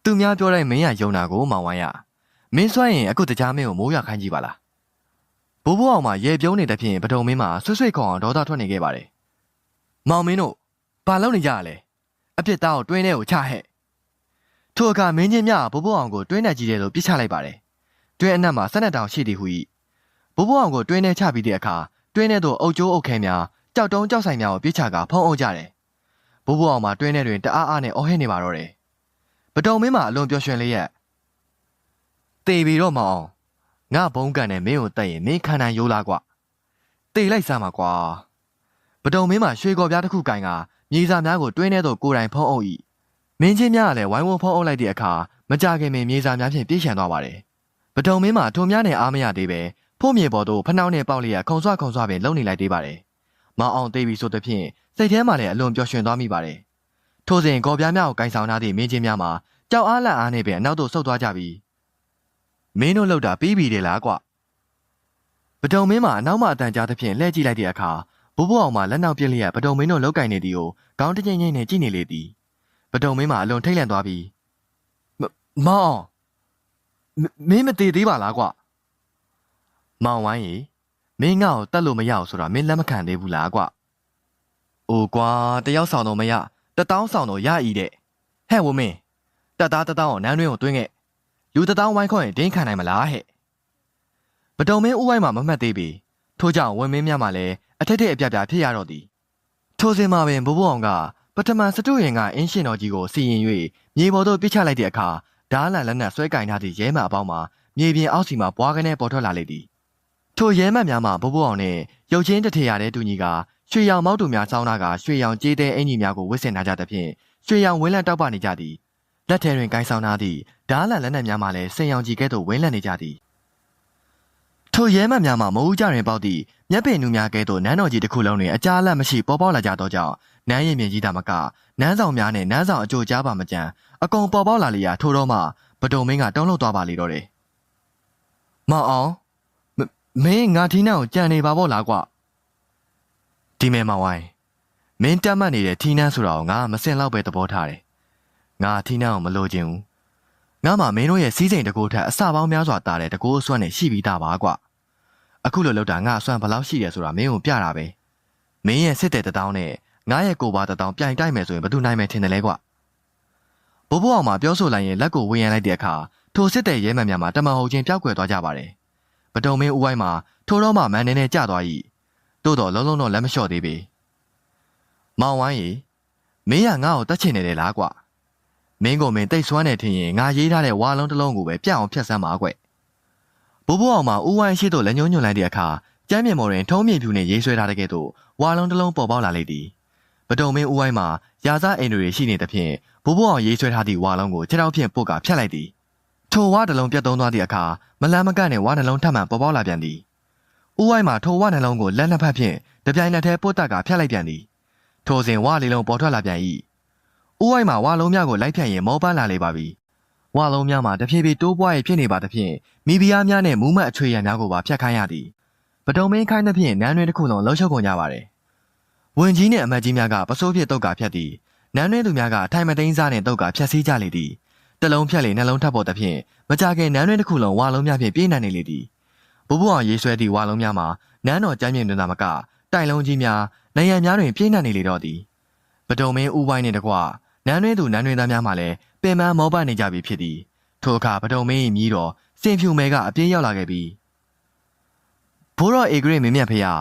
သူများပြောတိုင်းမင်းရယုံတာကိုမောင်ဝိုင်းရမင်းစွမ်းရင်အခုတရားမင်းကိုမိုးရခိုင်းကြည့်ပါလားဘိုးဘိုးအောင်မှာရေပြုံးနေတဲ့ဖြင့်ပဒုံမင်းမှာဆွဆွခေါအောင်ဒေါသထွက်နေခဲ့ပါတယ်မောင်မင်းတို့ဘာလုပ်နေကြရလဲအပြစ်သားကိုတွင်းထဲကိုချဟဲ့ ထိုအခါမင်းချင်းမြဘိုးဘိုးအောင်ကိုတွင်းထဲကြီးတယ်လို့ပြစ်ချလိုက်ပါတယ်တွင်းအနက်မှာဆက်နက်တောင်ရှိသည်ဟု၏ဘိုးဘိုးအောင်ကိုတွင်းထဲချပြီးတဲ့အခါတွင်းထဲသို့အုပ်ကျိုးအုပ်ခဲများကြောက်တုံးကြောက်ဆိုင်များကိုပြစ်ချကဖုံးအုပ်ကြတယ်ဘိုးဘိုးအောင်မှာတွင်းထဲတွင်တအားအားနဲ့အော်ဟစ်နေပါတော့တယ်ပဒုံမင်းမှာအလွန်ပျော်ရွှင်လျက်တေပြီတော့မအောင်ငါဘုံကန်နဲ့မင်းကိုတက်ရင်မင်းခန္ဓာရိုးလားကွာတေလိုက်စမ်းပါကွာပဒုံမင်းမှာရွှေကော်ပြားတစ်ခုကင်ကမြေစာများကိုတွင်းထဲသို့ကိုယ်တိုင်ဖုံးအုပ်၏ မင်းချင်းများကလည်းဝိုင်းဝန်းဖုံးအုပ်လိုက်တဲ့အခါမကြခင်ပင်မြေစာများဖြင့်ပြည့်ရှံသွားပါတယ်ပဒုံမင်းမှာထုံများနဲ့အားမရသေးပဲဖို့မြေပေါ်သို့ဖနှောင်းနဲ့ပေါက်လျက်ခုံဆွခုံဆွပင်လုံနေလိုက်သေးပါတယ်မောင်အောင်သေးပြီဆိုသဖြင့်စိတ်ထဲမှာလည်းအလွန်ပျော်ရွှင်သွားမိပါတယ်ထိုစဉ်ကော်ပြားများကိုကင်ဆောင်ထားသည့်မင်းချင်းများမှာကြောက်အားလန့်အားနဲ့ပင်အနောက်သို့ဆုတ်သွားကြပြီးမင်းတို့လောက်တာပြီးပြီလေလားကွပဒုံမင်းမှာအနောက်မှအတန်ကြားသဖြင့်လှည့်ကြည့်လိုက်တဲ့အခါဘိုးဘိုးအောင်မှလက်နောက်ပြစ်လျက်ပဒုံမင်းတို့လောက်ကင်နေသည်ကိုခေါင်းတငိမ့်ငိမ့်နဲ့ကြည့်နေလေသည် ပဒုံမင်းမှာအလွန်ထိတ်လန့်သွားပြီးမောင်မင်းမသေးသေးပါလားကွမောင်ဝိုင်းရီမင်းငါ့ကိုတတ်လို့မရအောင်ဆိုတာမင်းလက်မခံသေးဘူးလားကွအိုကွာတယောက်ဆောင်တော့မရတတောင်းဆောင်တော့ရဤတဲ့ဟဲ့ဝမင်းတက်သားတတောင်းကိုနန်းတွင်းကိုတွင်းခဲ့လူတတောင်းဝိုင်းခေါ်ရင်ဒင်းခံနိုင်မလားဟဲ့ပတုံမင်းဥဝိုင်းမှာမမှတ်သေးပြီထို့ကြောင့်ဝင်မင်းများမှာလည်းအထက်ထက်အပြပြဖြစ်ရတော့သည်ထိုစဉ်မှာပင်ဘိုးဘိုးအောင်က ပထမစတုရင်ကအင်းရှင်တော်ကြီးကိုစီရင်၍မြေပေါ်သို့ပြစ်ချလိုက်တဲ့အခါဓားလန်လက်နက်ဆွဲကင်ထားသည့်ရဲမှအပေါင်းမှာမြေပြင်အောက်စီမှဘွားကနေပေါ်ထွက်လာလေသည်ထိုရဲမှတ်များမှာဘိုးဘိုးအောင်နှင့်ရုပ်ချင်းတထေရတဲ့တူညီကရွှေရောင်မောက်တူများစောင်းနာကရွှေရောင်ကြေးတဲ့အင်ကြီးများကိုဝစ်ဆင်ထားကြသဖြင့်ရွှေရောင်ဝင်းလန့်တောက်ပနေကြသည်လက်ထဲတွင်ကိုင်းဆောင်ထားသည့်ဓားလန်လက်နက်များမှလည်းစိန်ရောင်ကြီးကဲ့သို့ဝင်းလန့်နေကြသည် ထိုရဲမှတ်များမှာမဟုတ်ကြရင်ပေါက်သည့်မျက်ပင်နူများကဲ့သို့နန်းတော်ကြီးတစ်ခုလုံးတွင်အကြားအလတ်မရှိပေါ်ပေါက်လာကြသောကြောင့်နန်းရင်မြင့်ကြီးတာမကနန်းဆောင်များနှင့်နန်းဆောင်အကျိုးကြားပါမကြံအကုန်ပေါ်ပေါက်လာလျာထိုတော့မှပဒုံမင်းကတုံးလို့သွားပါလေတော့တယ်။မောင်အောင်မမင်းငါထီးနှံကိုကြံနေပါပေါ့လားကွ။ဒီမဲမောင်ဝိုင်းမင်းတက်မှတ်နေတဲ့ထီးနှံဆိုတာကိုငါမစင်လောက်ပဲသဘောထားတယ်။ငါထီးနှံကိုမလိုချင်ဘူး။ငါမှမင်းတို့ရဲ့စီးစိမ်တကူထက်အစပေါင်းများစွာတာတဲ့တကူအစွမ်းနဲ့ရှိပြီးသားပါကွ။ အခုလိုလောက်တာငါအစွမ်းဘယ်လောက်ရှိတယ်ဆိုတာမင်းကိုပြတာပဲ။မင်းရဲ့စစ်တဲ့တထောင်းနဲ့ငါရဲ့ကိုပါတထောင်းပြိုင်တိုက်မယ်ဆိုရင်ဘယ်သူနိုင်မယ်ထင်တယ်လဲကွ။ဘိုးဘိုးအောင်မှာပြောဆိုလိုက်ရင်လက်ကိုဝေယံလိုက်တဲ့အခါထိုစစ်တဲ့ရဲမှန်များမှာတမန်ဟုတ်ချင်းပျောက်ကွယ်သွားကြပါတယ်။ပတုံမင်းဦးဝိုင်းမှာထိုတော့မှမန်နေနဲ့ကြသွား၏။သို့တော့လုံးလုံးတော့လက်မလျှော့သေးပေ။မောင်ဝိုင်းရီမင်းကငါ့ကိုတတ်ချင်နေတယ်လားကွ။မင်းကိုမင်းတိတ်ဆွမ်းနေထင်ရင်ငါရေးထားတဲ့ဝါလုံးတစ်လုံးကိုပဲပြတ်အောင်ဖြတ်စမ်းပါကွ။ ဘိုးဘိုးအောင်မှာဦးဝိုင်းရှိသို့လက်ညှိုးညွှန်လိုက်တဲ့အခါကျမ်းမြေမော်တွင်ထုံးမြေဖြူနှင့်ရေးဆွဲထားတဲ့ကဲ့သို့ဝါလုံးတစ်လုံးပေါ်ပေါက်လာလေသည်။ပတုံမင်းဦးဝိုင်းမှာရာဇအိမ်တွေရှိနေသဖြင့်ဘိုးဘိုးအောင်ရေးဆွဲထားသည့်ဝါလုံးကိုခြေထောက်ဖြင့်ပုတ်ကဖြတ်လိုက်သည်။ထိုဝါတစ်လုံးပြတ်သုံးသွားသည့်အခါမလန်မကန့်နဲ့ဝါနှလုံးထပ်မံပေါ်ပေါက်လာပြန်သည်။ဦးဝိုင်းမှာထိုဝါနှလုံးကိုလက်နှစ်ဖက်ဖြင့်တပြိုင်နက်တည်းပုတ်တက်ကဖြတ်လိုက်ပြန်သည်။ထိုစဉ်ဝါလေးလုံးပေါ်ထွက်လာပြန်၏။ဦးဝိုင်းမှာဝါလုံးများကိုလိုက်ဖြတ်ရင်မောပန်းလာလေပါပြီ။ ဝါလုံးများမှာတဖြည်းဖြည်းတိုးပွားရဖြစ်နေပါသဖြင့်မိဖုရားများနဲ့မူးမတ်အချွေရံများကိုပါဖြတ်ခိုင်းရသည်။ပတုံမင်းခိုင်းသဖြင့်နန်းတွင်တစ်ခုလုံးလှုပ်ရှုပ်ကုန်ကြပါတယ်။ဝင်ကြီးနဲ့အမတ်ကြီးများကပစိုးဖြစ်တုတ်ကဖြတ်သည်။နန်းတွင်သူများကအထိုင်မသိမ်းစားနဲ့တုတ်ကဖြတ်စည်းကြလေသည်။တလုံးဖြတ်လေနှလုံးထပ်ပေါ်သဖြင့်မကြခင်နန်းတွင်တစ်ခုလုံးဝါလုံးများဖြင့်ပြည့်နှံ့နေလေသည်။ဘိုးဘွားရေးဆွဲသည့်ဝါလုံးများမှာနန်းတော်ကျမ်းမြင့်တွင်သာမကတိုင်လုံးကြီးများနိုင်ရန်များတွင်ပြည့်နှံ့နေလေတော့သည်။ပတုံမင်းဦးပိုင်းနှင့်တကွ နန်းတွင်သူနန်းတွင်သားများမှလည်းပင်ပန်းမောပနေကြပြီဖြစ်သည်။ထိုအခါပတုံမင်း၏မြည်တော်စင်ဖြူမဲကအပြေးရောက်လာခဲ့ပြီးဘိုးတော်အေဂရိမင်းမြတ်ဖေဟာ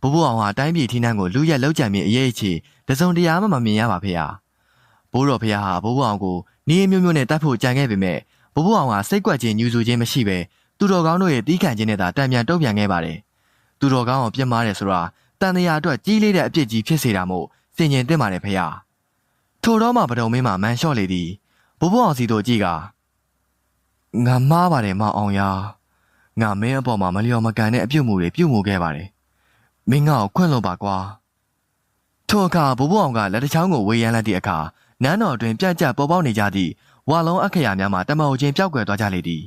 ဘိုးဘိုးအောင်ဟာတိုင်းပြည်ထီးနှံကိုလူရက်လောက်ကြံပြီးအရေးအချီတစုံတရာမှမမြင်ရပါဖေဟာဘိုးတော်ဖေဟာဘိုးဘိုးအောင်ကိုနေမျိုးမျိုးနဲ့တတ်ဖို့ကြံခဲ့ပေမဲ့ဘိုးဘိုးအောင်ကစိတ်ကွက်ခြင်းညူဆူခြင်းမရှိပဲသူတော်ကောင်းတို့ရဲ့တီးခံခြင်းနဲ့သာတံပြန်တုံ့ပြန်ခဲ့ပါတယ်သူတော်ကောင်းအောင်ပြစ်မှားတယ်ဆိုတာတန်တရားအတွက်ကြီးလေးတဲ့အပြစ်ကြီးဖြစ်စေတာမို့စင်ကျင်တင်ပါတယ်ဖေဟာ ထိုတော့မှပဒုံမင်းမှာမန်လျှော့လေသည်ဘိုးဘိုးအောင်စီတို့ကြည့်ကငါမှားပါတယ်မအောင်ရငါမင်းအပေါ်မှာမလျော်မကန်တဲ့အပြုတ်မှုတွေပြုတ်မှုခဲ့ပါတယ်မင်းငါ့ကိုခွင့်လွှတ်ပါကွာထိုအခါဘိုးဘိုးအောင်ကလက်တစ်ချောင်းကိုဝေးရမ်းလိုက်တဲ့အခါနန်းတော်တွင်ပြက်ကျက်ပေါ်ပေါက်နေကြသည့်ဝါလုံးအခရာများမှာတမအုပ်ချင်းပျောက်ကွယ်သွားကြလေသည်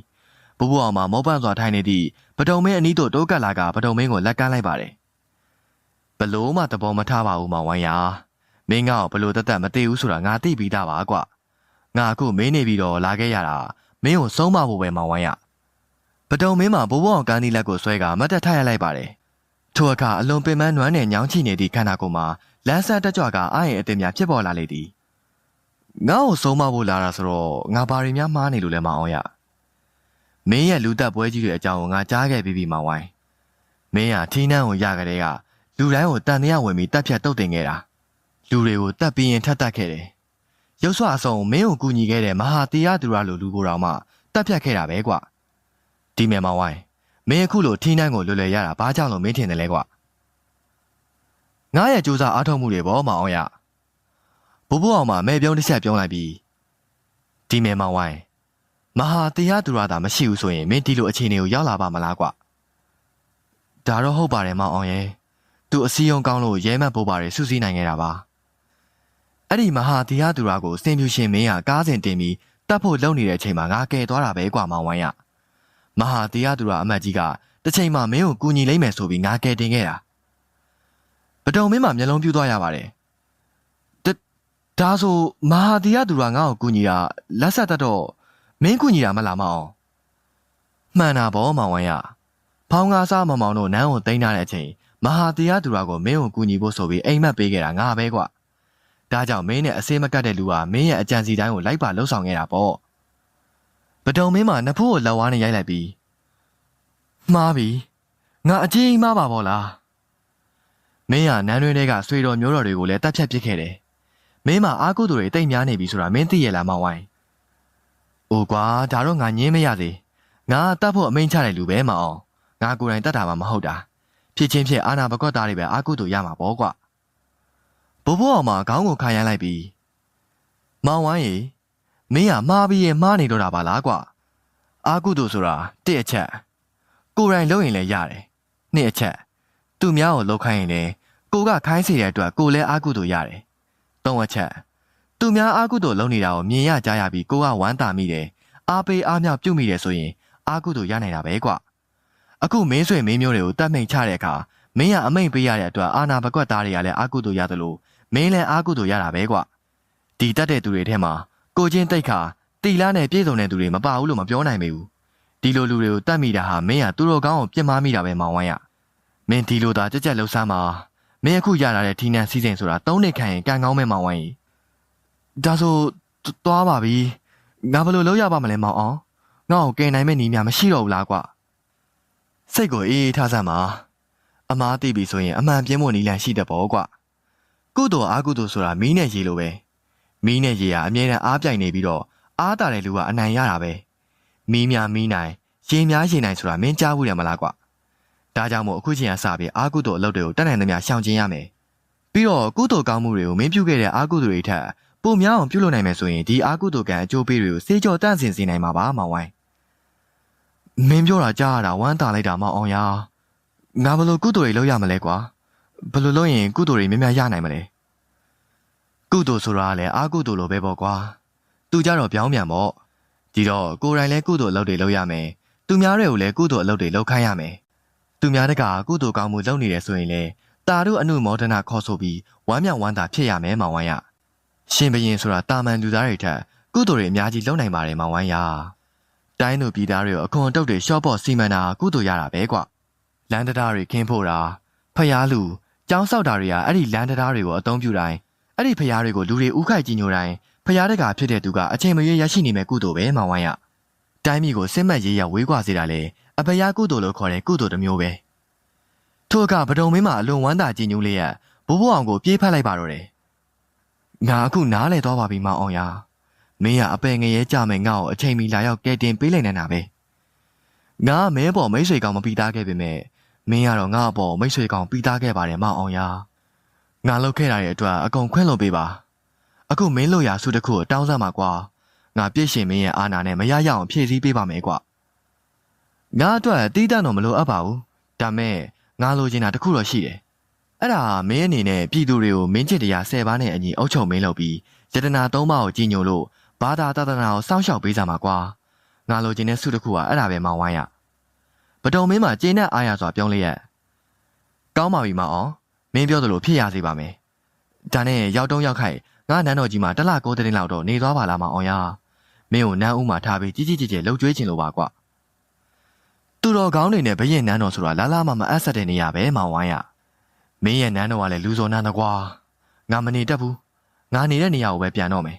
ဘိုးဘိုးအောင်မှာမောပန့်စွာထိုင်နေသည့်ပဒုံမင်းအနီးသို့တိုးကပ်လာကပဒုံမင်းကိုလက်ကမ်းလိုက်ပါတယ်ဘလို့မှသဘောမထားပါဘူးမောင်ဝိုင်းရာ မင်းကဘလို့တက်တက်မသိဘူးဆိုတာငါသိပြီးသားပါကွာငါအခုမင်းနေပြီးတော့လာခဲ့ရတာမင်းကိုဆုံးမဖို့ပဲမောင်ဝိုင်းရပဒုံမင်းမှာဘိုးဘိုးအောင်ကန်းဒီလက်ကိုဆွဲကမတ်တက်ထရလိုက်ပါတယ်ထိုအခါအလွန်ပင်ပန်းနွမ်းနယ်ညောင်းချိနေသည့်ခန္ဓာကိုယ်မှာလန်းဆန်းတက်ကြွကအာရင်အတင်များဖြစ်ပေါ်လာလေသည်ငါ့ကိုဆုံးမဖို့လာတာဆိုတော့ငါဘာတွေများမှားနေလို့လဲမအောင်ရမင်းရဲ့လူသက်ပွဲကြီးတွေအကြောင်းကိုငါကြားခဲ့ပြီးပြီမဝိုင်းမင်းဟာထင်းနှန်းကိုရကြတဲ့ကလူတိုင်းကိုတန်တရားဝင်ပြီးတက်ဖြတ်တုတ်တင်ခဲ့တာ လူတွေကိုတတ်ပြီးရင်ထတ်တက်ခဲ့တယ်ရုပ်ဆွအစုံမင်းကိုကူညီခဲ့တဲ့မဟာတရားသူရလိုလူကိုတော်မှတက်ဖြတ်ခဲ့တာပဲကွဒီမဲမဝိုင်းမင်းအခုလိုထင်းနှန်းကိုလွယ်လွယ်ရတာဘာကြောင့်လို့မင်းထင်တယ်လဲကွငါရဲ့စူးစမ်းအားထုတ်မှုတွေပေါ့မအောင်ရဘိုးဘိုးအောင်မမဲပြုံးတစ်ချက်ပြုံးလိုက်ပြီးဒီမဲမဝိုင်းမဟာတရားသူရတာမရှိဘူးဆိုရင်မင်းဒီလိုအခြေအနေကိုရောက်လာပါမလားကွဒါတော့ဟုတ်ပါတယ်မောင်အောင်ရဲ့သူအစည်းအရုံးကောင်းလို့ရဲမတ်ပိုးပါတယ်စုစည်းနိုင်ခဲ့တာပါ အဲ့ဒီမဟာတရားသူရကိုစင်ပြူရှင်မင်းကကားစဉ်တင်ပြီးတတ်ဖို့လုပ်နေတဲ့အချိန်မှာငါကဲသွားတာပဲကွာမောင်ဝိုင်းရမဟာတရားသူရအမတ်ကြီးကတစ်ချိန်မှာမင်းကိုကူညီလိမ့်မယ်ဆိုပြီးငါကဲတင်ခဲ့တာပတုံမင်းမှာမျက်လုံးပြူးသွားရပါတယ်ဒါဆိုမဟာတရားသူရငါ့ကိုကူညီတာလက်ဆက်တတ်တော့မင်းကူညီတာမလားမအောင်မှန်တာဗောမောင်ဝိုင်းရဖောင်းကားစားမောင်မောင်တို့နန်းကိုတိန်းထားတဲ့အချိန်မဟာတရားသူရကိုမင်းကိုကူညီဖို့ဆိုပြီးအိမ်မက်ပေးခဲ့တာငါပဲကွာ ဒါကြောင့်မင်းနဲ့အစေးမကတ်တဲ့လူကမင်းရဲ့အကြံစီတိုင်းကိုလိုက်ပါလှုပ်ဆောင်ခဲ့တာပေါ့ပတုံမင်းမှာနဖူးကိုလက်ဝါးနဲ့ရိုက်လိုက်ပြီးမှားပြီငါအကြီးမှားပါဗောလားမင်းကနန်းတွင်းတွေကဆွေတော်မျိုးတော်တွေကိုလည်းတတ်ဖြတ်ပစ်ခဲ့တယ်မင်းမှာအားကိုးသူတွေတိတ်များနေပြီဆိုတာမင်းသိရလားမောင်ဝိုင်းအိုကွာဒါတော့ငါညင်းမရသေးငါတတ်ဖို့အမိန့်ချတဲ့လူပဲမအောင်ငါကိုယ်တိုင်တတ်တာမှမဟုတ်တာဖြစ်ချင်းဖြစ်အာနာဘကွက်သားတွေပဲအားကိုးသူရမှာပေါ့ကွာ ဘိုးဘိုးအောင်မှာခေါင်းကိုခါရမ်းလိုက်ပြီးမောင်ဝိုင်းရေမင်းကမှားပြီးရင်မှားနေတော့တာပါလားကွာအာကုသူဆိုတာတစ်အချက်ကိုယ်တိုင်လုပ်ရင်လည်းရတယ်နှစ်အချက်သူများကိုလုပ်ခိုင်းရင်လည်းကိုကခိုင်းစီတဲ့အတွက်ကိုလည်းအာကုသို့ရတယ်သုံးအချက်သူများအာကုသို့လုပ်နေတာကိုမြင်ရကြားရပြီးကိုကဝမ်းသာမိတယ်အားပေးအားမြောက်ပြုမိတယ်ဆိုရင်အာကုသို့ရနိုင်တာပဲကွအခုမင်းဆွေမင်းမျိုးတွေကိုတတ်မိန်ချတဲ့အခါမင်းကအမိန်ပေးရတဲ့အတွက်အာနာဘကွက်သားတွေကလည်းအာကုသို့ရတယ်လို့ မင်းလည်းအာကုသို့ရတာပဲကွဒီတတ်တဲ့သူတွေထဲမှာကိုချင်းတိတ်ခါတီလာနဲ့ပြည့်စုံတဲ့သူတွေမပါဘူးလို့မပြောနိုင်ပေဘူးဒီလိုလူတွေကိုတတ်မိတာဟာမင်းကသူတို့ကောင်းကိုပြစ်မှားမိတာပဲမောင်ဝိုင်းရမင်းဒီလိုသာကြက်ကြက်လှုပ်ရှားမှာမင်းအခုရလာတဲ့ထီနန်စီစဉ်ဆိုတာသုံးနှစ်ခန့်ရင်ကံကောင်းမဲ့မောင်ဝိုင်းဒါဆိုသွားပါပြီငါဘယ်လိုလုပ်ရပါမလဲမောင်အောင်ငါ့ကိုကယ်နိုင်မဲ့နီးများမရှိတော့ဘူးလားကွစိတ်ကိုအေးအေးထားစမ်းပါအမားသိပြီဆိုရင်အမှန်ပြင်းဖို့နီးလန်ရှိတဲ့ပေါ့ကွ ကုသိုလ်အာကုသိုလ်ဆိုတာမီးနဲ့ရေလိုပဲမီးနဲ့ရေကအမြဲတမ်းအားပြိုင်နေပြီးတော့အားတာတဲ့လူကအနိုင်ရတာပဲမီးများမီးနိုင်ရေများရေနိုင်ဆိုတာမင်းကြားဘူးတယ်မလားကွဒါကြောင့်မို့အခုချိန်ကစပြီးအာကုသိုလ်အလုပ်တွေကိုတက်နိုင်သမျှရှောင်ကျဉ်ရမယ်ပြီးတော့ကုသိုလ်ကောင်းမှုတွေကိုမင်းပြုခဲ့တဲ့အာကုသိုလ်တွေထက်ပုံများအောင်ပြုလုပ်နိုင်မယ်ဆိုရင်ဒီအာကုသိုလ်ကံအကျိုးပေးတွေကိုစေကြောတန့်စင်စေနိုင်မှာပါမောင်ဝိုင်းမင်းပြောတာကြားရတာဝမ်းသာလိုက်တာမောင်အောင်ရငါဘယ်လိုကုသိုလ်တွေလုပ်ရမလဲကွာ ဘယ်လိုလုပ်ရင်ကုသိုလ်တွေများများရနိုင်မလဲကုသိုလ်ဆိုတာလည်းအာကုသိုလ်လိုပဲပေါ့ကွာသူကြတော့ပြောင်းပြန်ပေါ့ဒီတော့ကိုယ်တိုင်လည်းကုသိုလ်အလုပ်တွေလုပ်ရမယ်သူများတွေကိုလည်းကုသိုလ်အလုပ်တွေလုပ်ခိုင်းရမယ်သူများတကကုသိုလ်ကောင်းမှုလုပ်နေတယ်ဆိုရင်လေတာတို့အနုမောဒနာခေါ်ဆိုပြီးဝမ်းမြောက်ဝမ်းသာဖြစ်ရမယ်မောင်ဝိုင်းရရှင်ဘရင်ဆိုတာတာမန်လူသားတွေထက်ကုသိုလ်တွေအများကြီးလုပ်နိုင်ပါတယ်မောင်ဝိုင်းရတိုင်းသူပြည်သားတွေကိုအခွန်အတုပ်တွေရှော့ပေါ့စီမံတာကုသိုလ်ရတာပဲကွလန်တတာတွေခင်းဖို့တာဖျားလူ ကြောင်းဆောက်တာတွေကအဲ့ဒီလန်တတာတွေကိုအသုံးပြုတိုင်းအဲ့ဒီဖျားတွေကိုလူတွေဥခိုက်ကြီးညိုတိုင်းဖျားတကာဖြစ်တဲ့သူကအချိန်မရွေးရရှိနေမဲ့ကုသိုလ်ပဲမောင်ဝိုင်းရတိုင်းပြည်ကိုစစ်မှတ်ရေးရဝေးကွာစေတာလေအဖျားကုသိုလ်လို့ခေါ်တဲ့ကုသိုလ်တစ်မျိုးပဲထို့ကပဒုံမင်းမှာအလွန်ဝမ်းသာကြည်ညိုလေးရဘိုးဘိုးအောင်ကိုပြေးဖက်လိုက်ပါတော့တယ်ငါအခုနားလဲသွားပါပြီမောင်အောင်ရမင်းကအပယ်ငရဲကြမယ်ငါ့ကိုအချိန်မီလာရောက်ကဲတင်ပေးလိုက်နေတာပဲငါမဲပေါ်မိတ်ဆွေကောင်မပြီးသားခဲ့ပေမဲ့ မင်းကတော့ငါ့အပေါ်မိတ်ဆွေကောင်ပြီးသားခဲ့ပါတယ်မောင်အောင်ရငါလုပ်ခဲ့ရတဲ့အတွက်အကုန်ခွင့်လွှတ်ပေးပါအခုမင်းလို့ရဆုတစ်ခုတောင်းစမ်းပါကွာငါပြည့်ရှင်မင်းရဲ့အာနာနဲ့မရရအောင်ဖြည့်ဆည်းပေးပါမယ်ကွာငါအတွက်တီးတန့်တော့မလိုအပ်ပါဘူးဒါမဲ့ငါလိုချင်တာတစ်ခုတော့ရှိတယ်အဲ့ဒါမင်းအနေနဲ့ပြည်သူတွေကိုမင်းချစ်တရား၁၀ပါးနဲ့အညီအုပ်ချုပ်မင်းလုပ်ပြီးယတနာ၃ပါးကိုကြီးညိုလို့ဘာသာတသနာကိုစောင့်ရှောက်ပေးကြမှာကွာငါလိုချင်တဲ့ဆုတစ်ခုကအဲ့ဒါပဲမောင်ဝိုင်းရ ပတုံမင်းမှာကျင်းနဲ့အားရစွာပြောင်းလဲရကောင်းပါပြီမောင်အောင်မင်းပြောသလိုဖြစ်ရစေပါမယ်ဒါနဲ့ရောက်တုံးရောက်ခိုက်ငါနန်းတော်ကြီးမှာတလကိုးတဲ့လောက်တော့နေသွားပါလားမောင်အောင်ရမင်းကိုနန်းဦးမှာထားပြီးကြီးကြီးကျယ်ကျယ်လှုပ်ကြွေးချင်လို့ပါကွာသူတော်ကောင်းတွေနဲ့ဘရင်နန်းတော်ဆိုတာလာလာမှမအပ်ဆက်တဲ့နေရာပဲမောင်ဝိုင်းရမင်းရဲ့နန်းတော်ကလည်းလူစောနန်းတကွာငါမနေတတ်ဘူးငါနေတဲ့နေရာကိုပဲပြန်တော့မယ်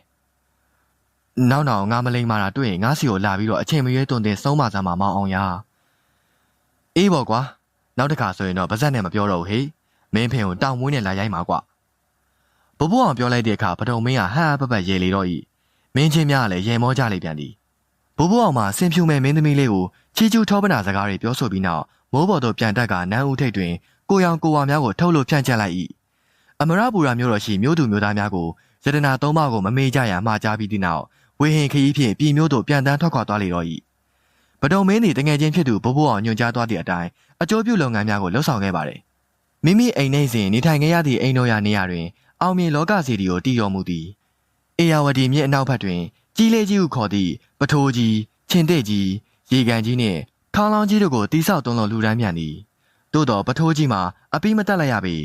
နောက်နောက်ငါမလိမ္မာတာတွေ့ရင်ငါစီကိုလာပြီးတော့အချိန်မရွေးတွင်တင်ဆုံးမစမ်းမှာမောင်အောင်ရ အေးပေါ့ကွာနောက်တစ်ခါဆိုရင်တော့ဗဇက်နဲ့မပြောတော့ဘူးဟေ့မင်းဖင်ကိုတောင်မွေးနဲ့လာရိုက်မှာကွာဘဘအောင်ပြောလိုက်တဲ့အခါပထုံမင်းကဟဟပပရေလေတော့ဤမင်းချင်းများလည်းရေမောကြလိုက်ပြန်သည်ဘဘအောင်မှာဆင်ဖြူမဲ့မင်းသမီးလေးကိုချီကျူထောပနာစကားတွေပြောဆိုပြီးနောက်မိုးပေါ်သို့ပြန်တက်ကနန်းဦးထိပ်တွင်ကိုရောင်ကိုဝါများကိုထုတ်လို့ဖြန့်ကျက်လိုက်၏အမရပူရာမျိုးတော်ရှိမြို့သူမျိုးသားများကိုယတနာသုံးပါးကိုမမေ့ကြရမှာကြားပြီးသည့်နောက်ဝေဟင်ခရီးဖြင့်ပြည်မျိုးတို့ပြန်တန်းထွက်ခွာသွားလေတော့၏ ပဒုံမင်းသည်တငယ်ချင်းဖြစ်သူဘိုးဘိုးအောင်ညွှန်ကြားသွားသည့်အတိုင်းအကျိုးပြုလုပ်ငန်းများကိုလှုပ်ဆောင်ခဲ့ပါတယ်မိမိအိမ်နှိမ့်စဉ်နေထိုင်ခဲ့ရသည့်အိမ်တော်ရာနေရာတွင်အောင်မြင်လောကစီတီကိုတည်တော်မူသည်အေယာဝတီမြစ်အနောက်ဘက်တွင်ကြီးလေးကြီးဟုခေါ်သည့်ပထိုးကြီးချင်းတဲ့ကြီးရေကန်ကြီးနှင့်ထောင်းလောင်းကြီးတို့ကိုတိဆောက်သွန်းလို့လူဒန်းမြန်သည်သို့တော့ပထိုးကြီးမှာအပိမတက်လိုက်ရပြီ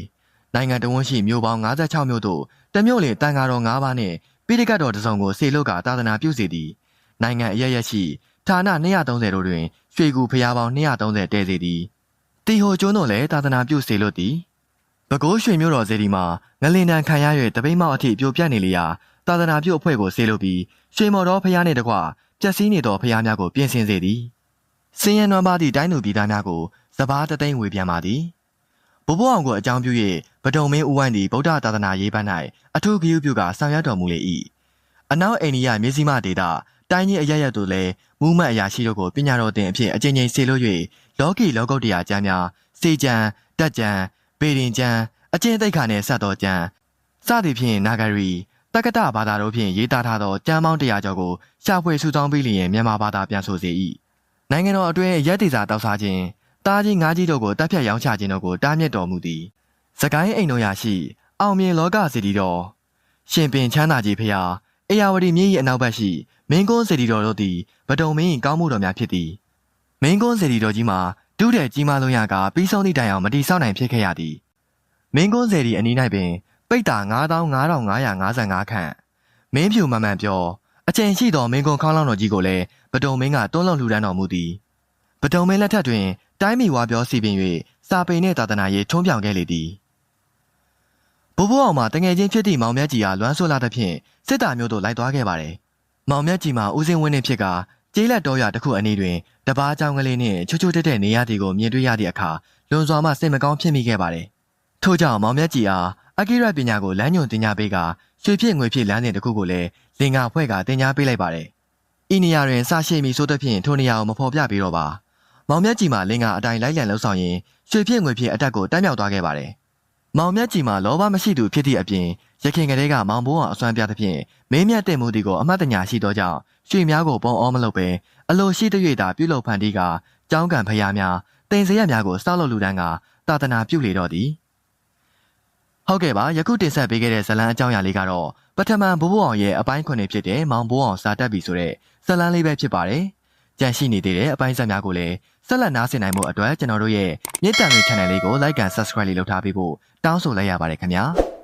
နိုင်ငံတော်ဝန်ရှိမြို့ပေါင်း56မြို့တို့တမြို့လေတန်ဃာတော်9ပါးနှင့်ပိဋကတ်တော်တစုံကိုစေလုတ်ကသာသနာပြုစေသည်နိုင်ငံအရရရှိ ဌာန230တို့တွင်ရွှေကူဖျားပေါင်း230တဲစေသည်တီဟိုကျွန်းတို့လည်းသာသနာပြုစေလို့သည်ပဲခူးရွှေမြို့တော်စေဒီမှာငလင်တန်ခံရ၍တပိမောက်အထိပြိုပြတ်နေလျာသာသနာပြုအဖွဲ့ကိုစေလို့ပြီးရွှေမော်တော်ဖျားနှင့်တကွပျက်စီးနေသောဖျားများကိုပြင်ဆင်စေသည်စင်ရနွမ်းပါသည့်တိုင်းသူပြည်သားများကိုစပားတသိန်းဝေပြန်ပါသည်ဘိုးဘွားအောင်ကိုအကြောင်းပြု၍ဗဒုံမင်းဦးဝိုင်းသည်ဗုဒ္ဓသာသနာရေးပန်း၌အထူးဂရုပြုကဆောင်ရွက်တော်မူလေ၏အနောက်အိန္ဒိယမြေစီမဒေတာ တိုင်းကြီးအရရက်တို့လည်းမူးမတ်အရာရှိတို့ကိုပညာတော်တင်အဖြစ်အကျဉ်းချင်းဆေလို့၍လောကီလောကုတ်တရားကျမ်းများစေကြံတက်ကြံပေရင်ကျံအကျဉ်းသိက္ခာနှင့်ဆက်တော်ကျံစသည်ဖြင့်နာဂရီတက္ကတဘာသာတို့ဖြင့်ရေးသားထားသောကျမ်းပေါင်းတရားကျော်ကိုရှာဖွေစုဆောင်းပြီးလျင်မြန်မာဘာသာပြန်ဆိုစေ၏နိုင်ငံတော်အတွင်းရက်တီစာတောက်စားခြင်းတားကြီးငါးကြီးတို့ကိုတပ်ဖြတ်ရောင်းချခြင်းတို့ကိုတားမြစ်တော်မူသည်စကိုင်းအိမ်တော်ရရှိအောင်မြင်လောကစီတီတော်ရှင်ပင်ချမ်းသာကြီးဖျားအေယာဝတီမြစ်၏အနောက်ဘက်ရှိ မင်းကွန်းစီတီတော်တို့သည်ဗဒုံမင်း၏ကောင်းမှုတော်များဖြစ်သည်မင်းကွန်းစီတီတော်ကြီးမှာဒုတဲ့ကြီးမားလုံးရကပြီးဆုံးသည့်တိုင်အောင်မတိဆောက်နိုင်ဖြစ်ခဲ့ရသည်မင်းကွန်းစီတီအနီး၌ပင်ပိတ်တာ9555ခန့်မင်းဖြူမမှန်ပြောအကျဉ်ရှိသောမင်းကွန်းခေါင်းလောင်းတော်ကြီးကိုလည်းဗဒုံမင်းကတွန်းလုံလှူဒန်းတော်မူသည်ဗဒုံမင်းလက်ထက်တွင်တိုင်းမီဝါပြောစီပင်၍စာပေနှင့်သာသနာရေးထုံးပြောင်ခဲ့လေသည်ဘိုးဘိုးအောင်မှာတငယ်ချင်းဖြစ်သည့်မောင်မြတ်ကြီးအားလွမ်းဆွလာသဖြင့်စစ်တာမျိုးတို့လိုက်သွားခဲ့ပါတယ် မောင်မြတ်ကြီးမှာဦးစင်းဝင်းနှင့်ဖြစ်ကကျေးလက်တော်ရတစ်ခုအနီးတွင်တပားကြောင်ကလေးနှင့်ချွတ်ချွတ်တက်တက်နေရသည်ကိုမြင်တွေ့ရသည့်အခါလွန်စွာမှစိတ်မကောင်းဖြစ်မိခဲ့ပါတယ်ထို့ကြောင့်မောင်မြတ်ကြီးအားအကိရပညာကိုလမ်းညွှန်တင်ညာပေးကရွှေဖြစ်ငွေဖြစ်လမ်းစဉ်တစ်ခုကိုလည်းလင်္ကာဖွဲ့ကတင်ညာပေးလိုက်ပါတယ်။ဤနေရာတွင်စရှိမီဆိုတဲ့ဖြင့်ထိုနေရာကိုမဖော်ပြပေးတော့ပါ။မောင်မြတ်ကြီးမှလင်္ကာအတိုင်းလိုက်လံလှုပ်ဆောင်ရင်ရွှေဖြစ်ငွေဖြစ်အတက်ကိုတက်မြောက်သွားခဲ့ပါတယ်။ မောင်မြတ်ကြီးမှလောဘမရှိသူဖြစ်သည့်အပြင်ရခင်ကလေးကမောင်ဘိုးအောင်အစွမ်းပြသဖြင့်မင်းမြတ်တဲ့မှုဒီကိုအမှတ်တညာရှိသောကြောင့်ရွှေများကိုပုံအောမလုပ်ပဲအလိုရှိတဲ့၍သာပြုလုပ်ဖန်တီးကကြောင်းကံဖျားများတင်စရက်များကိုစောက်လုပ်လူတန်းကတာသနာပြုလေတော့သည်။ဟုတ်ကဲ့ပါယခုတင်ဆက်ပေးခဲ့တဲ့ဇလန်းအကြောင်းအရာလေးကတော့ပထမဘိုးဘိုးအောင်ရဲ့အပိုင်းခွန်နေဖြစ်တဲ့မောင်ဘိုးအောင်စာတက်ပြီဆိုတဲ့ဇလန်းလေးပဲဖြစ်ပါတယ်။ကြန့်ရှိနေသေးတဲ့အပိုင်းဆက်များကိုလည်း ဆက်လက်နားဆင်နိုင်မှုအတွက်ကျွန်တော်တို့ရဲ့မြစ်တန်တွေ channel လေးကို like and subscribe လေးလုပ်ထားပေးဖို့တောင်းဆိုလိုက်ရပါတယ်ခင်ဗျာ။